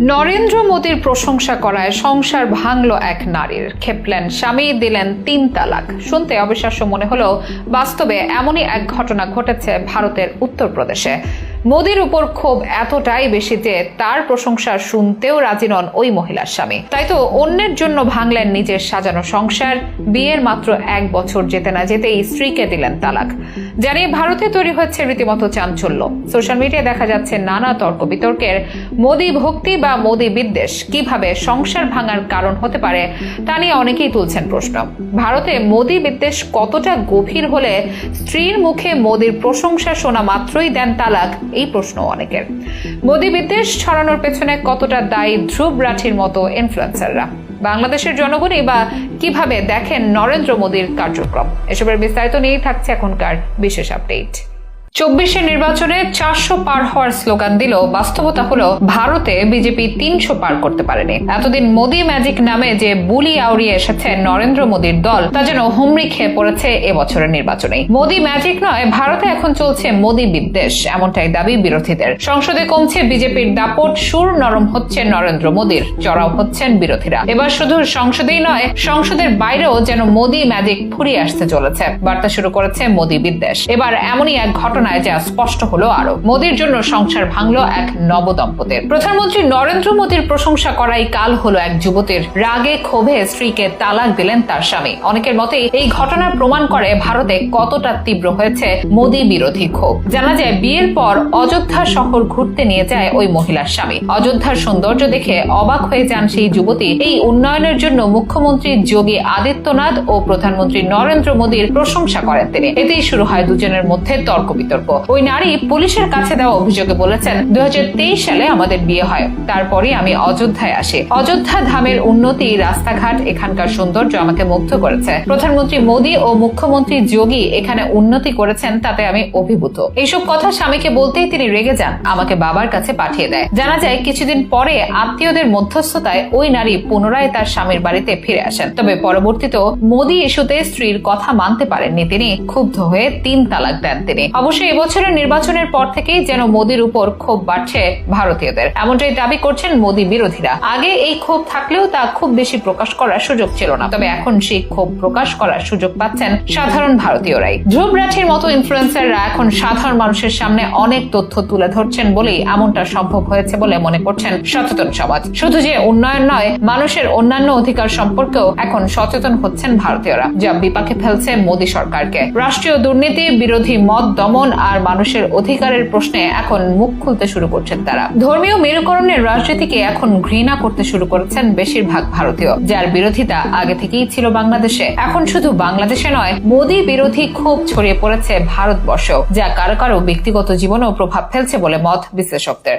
নরেন্দ্র মোদীর প্রশংসা করায় সংসার ভাঙল এক নারীর। খেপলেন স্বামী, দিলেন তিন তালাক। শুনতে অবিশ্বাস্য মনে হলেও বাস্তবে এমনই এক ঘটনা ঘটেছে ভারতের উত্তরপ্রদেশে। মোদীর উপর ক্ষোভ এতটাই বেশি যে তার প্রশংসা শুনতেও রাজি নন ওই মহিলার স্বামী। তাই তো অন্যের জন্য ভাঙলেন নিজের সাজানো সংসার, বিয়ের মাত্র এক বছর যেতে না যেতেই স্ত্রীকে দিলেন তালাক। জানিয়ে ভারতে তৈরি হচ্ছে রীতিমতো চাঞ্চল্য। সোশ্যাল মিডিয়ায় দেখা যাচ্ছে নানা তর্ক বিতর্কের, মোদী ভক্তি বা মোদী বিদ্বেষ কীভাবে সংসার ভাঙার কারণ হতে পারে তা নিয়ে অনেকেই তুলছেন প্রশ্ন। ভারতে মোদী বিদ্বেষ কতটা গভীর হলে স্ত্রীর মুখে মোদীর প্রশংসা শোনা মাত্রই দেন তালাক এই প্রশ্ন অনেকের। মোদী বিদ্বেষ ছড়ানোর পেছনে কতটা দায়ী ধ্রুব রাঠির মতো ইনফ্লুয়েন্সাররা বাংলাদেশের জনগণই বা কীভাবে দেখেন নরেন্দ্র মোদীর কার্যক্রম? এসবের বিস্তারিত নিয়েই থাকছে এখনকার বিশেষ আপডেট চব্বিশের নির্বাচনে চারশো পার হওয়ার স্লোগান দিল, বাস্তবতা হলো ভারতে বিজেপি তিনশো পার করতে পারেনি। এতদিন মোদী ম্যাজিক নামে যে বুলি আউড়িয়ে এসেছে নরেন্দ্র মোদীর দল, তা যেন হুমড়ি খেয়ে পড়েছে এবছরের নির্বাচনে মোদী ম্যাজিক নয়, ভারতে এখন চলছে মোদী বিদ্বেষ, এমনটাই দাবি বিরোধীদের। সংসদে কমছে বিজেপির দাপট, সুর নরম হচ্ছে নরেন্দ্র মোদীর, চড়াও হচ্ছেন বিরোধীরা। এবার শুধু সংসদেই নয়, সংসদের বাইরেও যেন মোদী ম্যাজিক ফুরিয়ে আসতে চলেছে। বার্তা শুরু করেছে মোদী বিদ্বেষ। এবার এমনই এক ঘটনায় যা স্পষ্ট হলো আরও। মোদীর জন্য সংসার ভাঙলো এক নবদম্পতির প্রধানমন্ত্রী নরেন্দ্র মোদীর প্রশংসা করাই কাল হলো এক যুবতীর। রাগে ক্ষোভে স্ত্রীকে তালাক দিলেন তার স্বামী। অনেকের মতে এই ঘটনার প্রমাণ করে ভারতে কতটা তীব্র হয়েছে মোদী বিরোধী ক্ষোভ। জানা যায়, বিয়ের পর অযোধ্যা শহর ঘুরতে নিয়ে যায় ওই মহিলার স্বামী। অযোধ্যার সৌন্দর্য দেখে অবাক হয়ে যান সেই যুবতী। এই উন্নয়নের জন্য মুখ্যমন্ত্রী যোগী আদিত্যনাথ ও প্রধানমন্ত্রী নরেন্দ্র মোদীর প্রশংসা করেন তিনি। এতেই শুরু হয় দুজনের মধ্যে তর্ক বিতর্ক। ওই নারী পুলিশের কাছে দেওয়া অভিযোগে বলেছেন দুই হাজার তেইশ সালে আমাদের বিয়ে হয় তারপরে আমি অযোধ্যায় আসি। অযোধ্যা ধামের উন্নতি রাস্তাঘাট এখানকার সৌন্দর্য আমাকে মুগ্ধ করেছে। প্রধানমন্ত্রী মোদী ও মুখ্যমন্ত্রী যোগী এখানে উন্নতি করেছেন, তাতে আমি অভিভূত। এইসব কথা স্বামীকে বলতেই তিনি রেগে যান, আমাকে বাবার কাছে পাঠিয়ে দেয়। জানা যায়, কিছুদিন পরে আত্মীয়দের মধ্যস্থতায় ওই নারী পুনরায় তার স্বামীর বাড়িতে ফিরে আসেন। তবে পরবর্তীতেও মোদী ইস্যুতে স্ত্রীর কথা মানতে পারেননি তিনি, ক্ষুব্ধ হয়ে তিন তালাক দেন তিনি। অবশ্যই এবছরের নির্বাচনের পর থেকেই যেন মোদীর উপর ক্ষোভ বাড়ছে ভারতীয়দের। এমনটাই দাবি করছেন মোদী বিরোধীরা। আগে এই ক্ষোভ থাকলেও তা খুব বেশি প্রকাশ করার সুযোগ ছিল না। তবে এখন সেই ক্ষোভ প্রকাশ করার সুযোগ পাচ্ছেন সাধারণ ভারতীয়রাই। ধ্রুব রাঠির মতো ইনফ্লুয়েন্সাররা এখন সাধারণ মানুষের সামনে অনেক তথ্য তুলে ধরছেন বলেই এমনটা সম্ভব হয়েছে বলে মনে করছেন সচেতন সমাজ। শুধু যে উন্নয়ন নয়, মানুষের অন্যান্য অধিকার সম্পর্কেও এখন সচেতন হচ্ছেন ভারতীয়রা, যা বিপাকে ফেলছে মোদী সরকারকে। রাষ্ট্রীয় দুর্নীতি, বিরোধী মত দমন আর মানুষের অধিকারের প্রশ্নে এখন মুখ খুলতে শুরু করছেন তারা। ধর্মীয় মেরুকরণের রাজনীতিকে এখন ঘৃণা করতে শুরু করেছেন বেশিরভাগ ভারতীয়, যার বিরোধিতা আগে থেকেই ছিল বাংলাদেশে। এখন শুধু বাংলাদেশে নয়, মোদী বিরোধী খুব ছড়িয়ে পড়েছে ভারতবর্ষ যা কারও কারও ব্যক্তিগত জীবনেও প্রভাব ফেলছে বলে মত বিশ্লেষকদের।